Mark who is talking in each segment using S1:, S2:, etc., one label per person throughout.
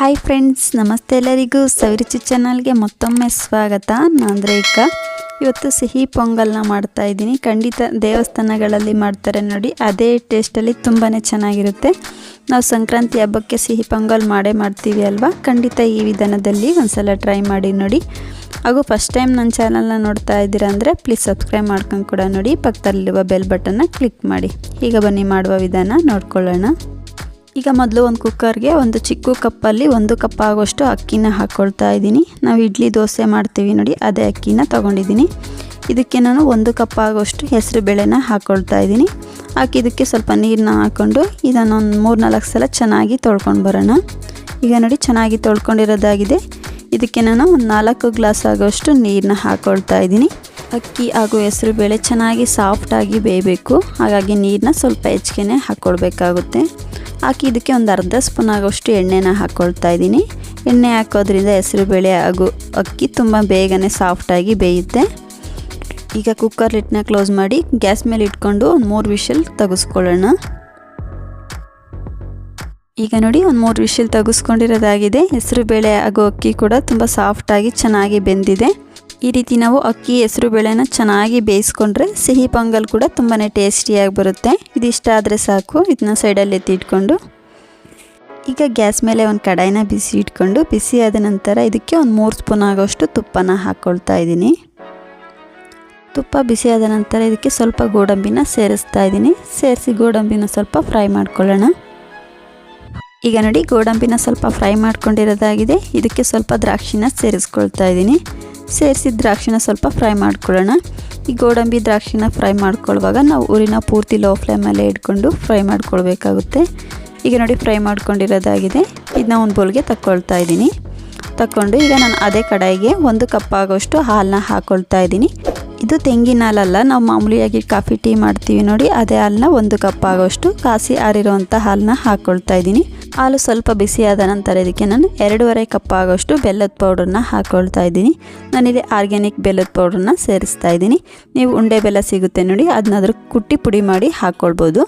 S1: Hi friends ನಮಸ್ತೆ ಎಲ್ಲರಿಗೂ. ಸವಿರುಚಿ ಚಾನಲ್ಗೆ ಮತ್ತೊಮ್ಮೆ ಸ್ವಾಗತ. ನಾನು ರೇಖಾ. ಇವತ್ತು ಸಿಹಿ ಪೊಂಗಲ್ನ ಮಾಡ್ತಾ ಇದ್ದೀನಿ. ಖಂಡಿತ ದೇವಸ್ಥಾನಗಳಲ್ಲಿ ಮಾಡ್ತಾರೆ ನೋಡಿ. ಅದೇ ಟೇಸ್ಟಲ್ಲಿ ತುಂಬಾ ಚೆನ್ನಾಗಿರುತ್ತೆ. ನಾವು ಸಂಕ್ರಾಂತಿ ಹಬ್ಬಕ್ಕೆ ಸಿಹಿ ಪೊಂಗಲ್ ಮಾಡೇ ಮಾಡ್ತೀವಿ ಅಲ್ವಾ? ಖಂಡಿತ ಈ ವಿಧಾನದಲ್ಲಿ ಒಂದ್ಸಲ ಟ್ರೈ ಮಾಡಿ ನೋಡಿ. ಹಾಗೂ ಫಸ್ಟ್ ಟೈಮ್ ನನ್ನ ಚಾನಲ್ನ ನೋಡ್ತಾ ಇದ್ದೀರಾ ಅಂದರೆ ಪ್ಲೀಸ್ ಸಬ್ಸ್ಕ್ರೈಬ್ ಮಾಡ್ಕೊಂಡು ಕೂಡ ನೋಡಿ. ಪಕ್ಕದಲ್ಲಿರುವ ಬೆಲ್ ಬಟನ್ನ ಕ್ಲಿಕ್ ಮಾಡಿ. ಈಗ ಬನ್ನಿ ಮಾಡುವ ವಿಧಾನ ನೋಡ್ಕೊಳ್ಳೋಣ. ಈಗ ಮೊದಲು ಒಂದು ಕುಕ್ಕರ್ಗೆ ಒಂದು ಚಿಕ್ಕ ಕಪ್ಪಲ್ಲಿ ಒಂದು ಕಪ್ ಆಗೋಷ್ಟು ಅಕ್ಕಿನ ಹಾಕ್ಕೊಳ್ತಾ ಇದ್ದೀನಿ. ನಾವು ಇಡ್ಲಿ ದೋಸೆ ಮಾಡ್ತೀವಿ ನೋಡಿ, ಅದೇ ಅಕ್ಕಿನ ತೊಗೊಂಡಿದ್ದೀನಿ. ಇದಕ್ಕೆ ನಾನು ಒಂದು ಕಪ್ ಆಗೋಷ್ಟು ಹೆಸರು ಬೇಳೆನ ಹಾಕ್ಕೊಳ್ತಾ ಇದ್ದೀನಿ. ಹಾಕಿ ಇದಕ್ಕೆ ಸ್ವಲ್ಪ ನೀರನ್ನ ಹಾಕ್ಕೊಂಡು ಇದನ್ನು ಒಂದು ಮೂರು ನಾಲ್ಕು ಸಲ ಚೆನ್ನಾಗಿ ತೊಳ್ಕೊಂಡು ಬರೋಣ. ಈಗ ನೋಡಿ, ಚೆನ್ನಾಗಿ ತೊಳ್ಕೊಂಡಿರೋದಾಗಿದೆ. ಇದಕ್ಕೆ ನಾನು ಒಂದು ನಾಲ್ಕು ಗ್ಲಾಸ್ ಆಗೋಷ್ಟು ನೀರನ್ನ ಹಾಕ್ಕೊಳ್ತಾ ಇದ್ದೀನಿ. ಅಕ್ಕಿ ಹಾಗೂ ಹೆಸರು ಬೇಳೆ ಚೆನ್ನಾಗಿ ಸಾಫ್ಟಾಗಿ ಬೇಯಬೇಕು. ಹಾಗಾಗಿ ನೀರನ್ನ ಸ್ವಲ್ಪ ಹೆಚ್ಚಿಗೆನೇ ಹಾಕ್ಕೊಳ್ಬೇಕಾಗುತ್ತೆ ಹಾಕಿ ಇದಕ್ಕೆ ಒಂದು ಅರ್ಧ ಸ್ಪೂನ್ ಆಗೋಷ್ಟು ಎಣ್ಣೆನ ಹಾಕ್ಕೊಳ್ತಾ ಇದ್ದೀನಿ. ಎಣ್ಣೆ ಹಾಕೋದ್ರಿಂದ ಹೆಸರು ಬೇಳೆ ಹಾಗೂ ಅಕ್ಕಿ ತುಂಬ ಬೇಗನೆ ಸಾಫ್ಟಾಗಿ ಬೇಯುತ್ತೆ. ಈಗ ಕುಕ್ಕರ್ ಲಿಟ್ನ ಕ್ಲೋಸ್ ಮಾಡಿ ಗ್ಯಾಸ್ ಮೇಲೆ ಇಟ್ಕೊಂಡು ಒಂದು ಮೂರು ವಿಷಲ್ ತೆಗೆಸ್ಕೊಳ್ಳೋಣ. ಈಗ ನೋಡಿ ಒಂದು ಮೂರು ವಿಷಲ್ ತೆಗೆಸ್ಕೊಂಡಿರೋದಾಗಿದೆ. ಹೆಸರು ಬೇಳೆ ಹಾಗೂ ಅಕ್ಕಿ ಕೂಡ ತುಂಬ ಸಾಫ್ಟಾಗಿ ಚೆನ್ನಾಗಿ ಬೆಂದಿದೆ. ಈ ರೀತಿ ನಾವು ಅಕ್ಕಿ ಹೆಸರು ಬೇಳೆನ ಚೆನ್ನಾಗಿ ಬೇಯಿಸ್ಕೊಂಡ್ರೆ ಸಿಹಿ ಪೊಂಗಲ್ ಕೂಡ ತುಂಬಾ ಟೇಸ್ಟಿಯಾಗಿ ಬರುತ್ತೆ. ಇದಿಷ್ಟ ಆದರೆ ಸಾಕು. ಇದನ್ನ ಸೈಡಲ್ಲಿ ಎತ್ತಿಟ್ಕೊಂಡು. ಈಗ ಗ್ಯಾಸ್ ಮೇಲೆ ಒಂದು ಕಡಾಯಿನ ಬಿಸಿ ಇಟ್ಕೊಂಡು, ಬಿಸಿ ಆದ ನಂತರ ಇದಕ್ಕೆ ಒಂದು ಮೂರು ಸ್ಪೂನ್ ಆಗೋಷ್ಟು ತುಪ್ಪನ ಹಾಕ್ಕೊಳ್ತಾ ಇದ್ದೀನಿ. ತುಪ್ಪ ಬಿಸಿ ಆದ ನಂತರ ಇದಕ್ಕೆ ಸ್ವಲ್ಪ ಗೋಡಂಬಿನ ಸೇರಿಸ್ತಾ ಇದ್ದೀನಿ. ಸೇರಿಸಿ ಗೋಡಂಬಿನ ಸ್ವಲ್ಪ ಫ್ರೈ ಮಾಡ್ಕೊಳ್ಳೋಣ. ಈಗ ನೋಡಿ, ಗೋಡಂಬಿನ ಸ್ವಲ್ಪ ಫ್ರೈ ಮಾಡ್ಕೊಂಡಿರೋದಾಗಿದೆ. ಇದಕ್ಕೆ ಸ್ವಲ್ಪ ದ್ರಾಕ್ಷಿನ ಸೇರಿಸ್ಕೊಳ್ತಾ ಇದ್ದೀನಿ. ಸೇರಿಸಿ ದ್ರಾಕ್ಷಿನ ಸ್ವಲ್ಪ ಫ್ರೈ ಮಾಡ್ಕೊಳ್ಳೋಣ. ಈ ಗೋಡಂಬಿ ದ್ರಾಕ್ಷಿನ ಫ್ರೈ ಮಾಡ್ಕೊಳ್ಳುವಾಗ ನಾವು ಊರಿನ ಪೂರ್ತಿ ಲೋ ಫ್ಲೇಮಲ್ಲೇ ಇಟ್ಕೊಂಡು ಫ್ರೈ ಮಾಡ್ಕೊಳ್ಬೇಕಾಗುತ್ತೆ. ಈಗ ನೋಡಿ ಫ್ರೈ ಮಾಡ್ಕೊಂಡಿರೋದಾಗಿದೆ. ಇದನ್ನ ಒಂದು ಬೋಲ್ಗೆ ತಗೊಳ್ತಾ ಇದ್ದೀನಿ. ತಕ್ಕೊಂಡು ಈಗ ನಾನು ಅದೇ ಕಡಾಯಿಗೆ ಒಂದು ಕಪ್ ಆಗೋಷ್ಟು ಹಾಲನ್ನ ಹಾಕ್ಕೊಳ್ತಾ ಇದ್ದೀನಿ. ಇದು ತೆಂಗಿನ ಹಾಲಲ್ಲ, ನಾವು ಮಾಮೂಲಿಯಾಗಿ ಕಾಫಿ ಟೀ ಮಾಡ್ತೀವಿ ನೋಡಿ, ಅದೇ ಹಾಲನ್ನ ಒಂದು ಕಪ್ ಆಗೋಷ್ಟು ಕಾಸಿ ಆರಿರೋವಂಥ ಹಾಲನ್ನ ಹಾಕ್ಕೊಳ್ತಾ ಇದ್ದೀನಿ. ಹಾಲು ಸ್ವಲ್ಪ ಬಿಸಿಯಾದ ನಂತರ ಇದಕ್ಕೆ ನಾನು ಎರಡೂವರೆ ಕಪ್ ಆಗೋಷ್ಟು ಬೆಲ್ಲದ ಪೌಡ್ರನ್ನ ಹಾಕ್ಕೊಳ್ತಾ ಇದ್ದೀನಿ. ನಾನಿಲ್ಲಿ ಆರ್ಗ್ಯಾನಿಕ್ ಬೆಲ್ಲದ ಪೌಡ್ರನ್ನ ಸೇರಿಸ್ತಾ ಇದ್ದೀನಿ. ನೀವು ಉಂಡೆ ಬೆಲ್ಲ ಸಿಗುತ್ತೆ ನೋಡಿ ಅದನ್ನಾದ್ರೂ ಕುಟ್ಟಿ ಪುಡಿ ಮಾಡಿ ಹಾಕ್ಕೊಳ್ಬೋದು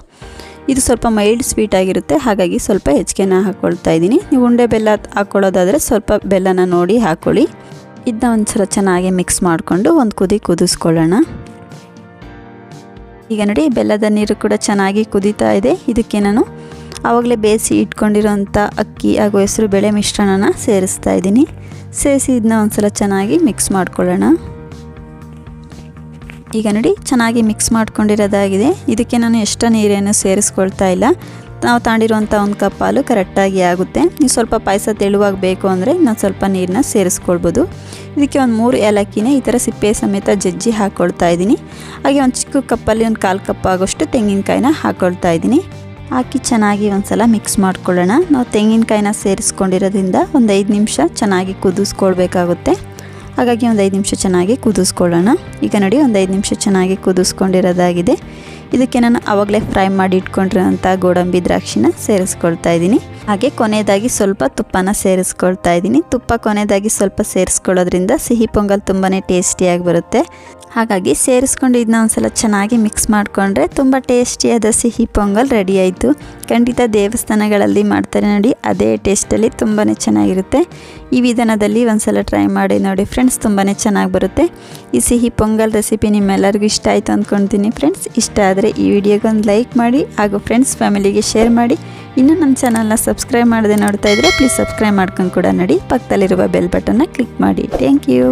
S1: ಇದು ಸ್ವಲ್ಪ ಮೈಲ್ಡ್ ಸ್ವೀಟ್ ಆಗಿರುತ್ತೆ, ಹಾಗಾಗಿ ಸ್ವಲ್ಪ ಹೆಚ್ಚಿಗೆನ ಹಾಕ್ಕೊಳ್ತಾ ಇದ್ದೀನಿ. ನೀವು ಉಂಡೆ ಬೆಲ್ಲ ಹಾಕ್ಕೊಳ್ಳೋದಾದರೆ ಸ್ವಲ್ಪ ಬೆಲ್ಲನ ನೋಡಿ ಹಾಕ್ಕೊಳ್ಳಿ ಇದನ್ನ ಒಂದ್ಸಲ ಚೆನ್ನಾಗಿ ಮಿಕ್ಸ್ ಮಾಡಿಕೊಂಡು ಒಂದು ಕುದಿ ಕುದಿಸ್ಕೊಳ್ಳೋಣ. ಈಗ ನೋಡಿ, ಬೆಲ್ಲದ ನೀರು ಕೂಡ ಚೆನ್ನಾಗಿ ಕುದೀತಾ ಇದೆ. ಇದಕ್ಕೆ ನಾನು ಆವಾಗಲೇ ಬೇಯಿಸಿ ಇಟ್ಕೊಂಡಿರೋಂಥ ಅಕ್ಕಿ ಹಾಗೂ ಹೆಸರು ಬೇಳೆ ಮಿಶ್ರಣನ ಸೇರಿಸ್ತಾ ಇದ್ದೀನಿ. ಸೇರಿಸಿ ಇದನ್ನ ಒಂದ್ಸಲ ಚೆನ್ನಾಗಿ ಮಿಕ್ಸ್ ಮಾಡ್ಕೊಳ್ಳೋಣ. ಈಗ ನೋಡಿ, ಚೆನ್ನಾಗಿ ಮಿಕ್ಸ್ ಮಾಡ್ಕೊಂಡಿರೋದಾಗಿದೆ. ಇದಕ್ಕೆ ನಾನು ಎಷ್ಟು ನೀರೇನು ಸೇರಿಸ್ಕೊಳ್ತಾ ಇಲ್ಲ. ನಾವು ತಾಂಡಿರುವಂಥ ಒಂದು ಕಪ್ ಹಾಲು ಕರೆಕ್ಟಾಗಿ ಆಗುತ್ತೆ. ನೀವು ಸ್ವಲ್ಪ ಪಾಯಸ ತೆಳುವಾಗಿ ಬೇಕು ಅಂದರೆ ಇನ್ನೊಂದು ಸ್ವಲ್ಪ ನೀರನ್ನ ಸೇರಿಸ್ಕೊಳ್ಬೋದು. ಇದಕ್ಕೆ ಒಂದು ಮೂರು ಏಲಕ್ಕಿನೇ ಈ ಥರ ಸಿಪ್ಪೆ ಸಮೇತ ಜಜ್ಜಿ ಹಾಕ್ಕೊಳ್ತಾ ಇದ್ದೀನಿ. ಹಾಗೆ ಒಂದು ಚಿಕ್ಕ ಕಪ್ಪಲ್ಲಿ ಒಂದು ಕಾಲು ಕಪ್ ಆಗೋಷ್ಟು ತೆಂಗಿನಕಾಯಿನ ಹಾಕ್ಕೊಳ್ತಾ ಇದ್ದೀನಿ. ಹಾಕಿ ಚೆನ್ನಾಗಿ ಒಂದು ಸಲ ಮಿಕ್ಸ್ ಮಾಡ್ಕೊಳ್ಳೋಣ. ನಾವು ತೆಂಗಿನಕಾಯಿನ ಸೇರಿಸ್ಕೊಂಡಿರೋದ್ರಿಂದ ಒಂದು ಐದು ನಿಮಿಷ ಚೆನ್ನಾಗಿ ಕುದಿಸ್ಕೊಳ್ಬೇಕಾಗುತ್ತೆ. ಹಾಗಾಗಿ ಒಂದು ಐದು ನಿಮಿಷ ಚೆನ್ನಾಗಿ ಕುದಿಸ್ಕೊಳ್ಳೋಣ. ಈಗ ನೋಡಿ ಒಂದು ಐದು ನಿಮಿಷ ಚೆನ್ನಾಗಿ ಕುದಿಸ್ಕೊಂಡಿರೋದಾಗಿದೆ. ಇದಕ್ಕೆ ನಾನು ಆವಾಗಲೇ ಫ್ರೈ ಮಾಡಿ ಇಟ್ಕೊಂಡಿರೋಂಥ ಗೋಡಂಬಿ ದ್ರಾಕ್ಷಿನ ಸೇರಿಸ್ಕೊಳ್ತಾ ಇದ್ದೀನಿ. ಹಾಗೆ ಕೊನೆಯದಾಗಿ ಸ್ವಲ್ಪ ತುಪ್ಪನ ಸೇರಿಸ್ಕೊಳ್ತಾ ಇದ್ದೀನಿ. ತುಪ್ಪ ಕೊನೆಯದಾಗಿ ಸ್ವಲ್ಪ ಸೇರಿಸ್ಕೊಳ್ಳೋದ್ರಿಂದ ಸಿಹಿ ಪೊಂಗಲ್ ತುಂಬಾ ಟೇಸ್ಟಿಯಾಗಿ ಬರುತ್ತೆ. ಹಾಗಾಗಿ ಸೇರಿಸ್ಕೊಂಡು ಇದನ್ನ ಒಂದ್ಸಲ ಚೆನ್ನಾಗಿ ಮಿಕ್ಸ್ ಮಾಡಿಕೊಂಡ್ರೆ ತುಂಬ ಟೇಸ್ಟಿಯಾದ ಸಿಹಿ ಪೊಂಗಲ್ ರೆಡಿ ಆಯಿತು. ಖಂಡಿತ ದೇವಸ್ಥಾನಗಳಲ್ಲಿ ಮಾಡ್ತಾರೆ ನೋಡಿ, ಅದೇ ಟೇಸ್ಟಲ್ಲಿ ತುಂಬಾ ಚೆನ್ನಾಗಿರುತ್ತೆ. ಈ ವಿಧಾನದಲ್ಲಿ ಒಂದ್ಸಲ ಟ್ರೈ ಮಾಡಿ ನೋಡಿ ಫ್ರೆಂಡ್ಸ್ ತುಂಬಾ ಚೆನ್ನಾಗಿ ಬರುತ್ತೆ. ಈ ಸಿಹಿ ಪೊಂಗಲ್ ರೆಸಿಪಿ ನಿಮ್ಮೆಲ್ಲರಿಗೂ ಇಷ್ಟ ಆಯಿತು ಅಂದ್ಕೊಳ್ತೀನಿ ಫ್ರೆಂಡ್ಸ್. ಇಷ್ಟ ಆದರೆ ಈ ವಿಡಿಯೋಗೆ ಒಂದು ಲೈಕ್ ಮಾಡಿ ಹಾಗೂ ಫ್ರೆಂಡ್ಸ್ ಫ್ಯಾಮಿಲಿಗೆ ಶೇರ್ ಮಾಡಿ. ಇನ್ನೂ ನಮ್ಮ ಚಾನಲ್ನ ಸಬ್ಸ್ಕ್ರೈಬ್ ಮಾಡದೆ ನೋಡ್ತಾ ಇದ್ದರೆ ಪ್ಲೀಸ್ ಸಬ್ಸ್ಕ್ರೈಬ್ ಮಾಡ್ಕೊಂಡು ಕೂಡ ನೋಡಿ. ಪಕ್ಕದಲ್ಲಿರುವ ಬೆಲ್ ಬಟನ್ನ ಕ್ಲಿಕ್ ಮಾಡಿ. Thank you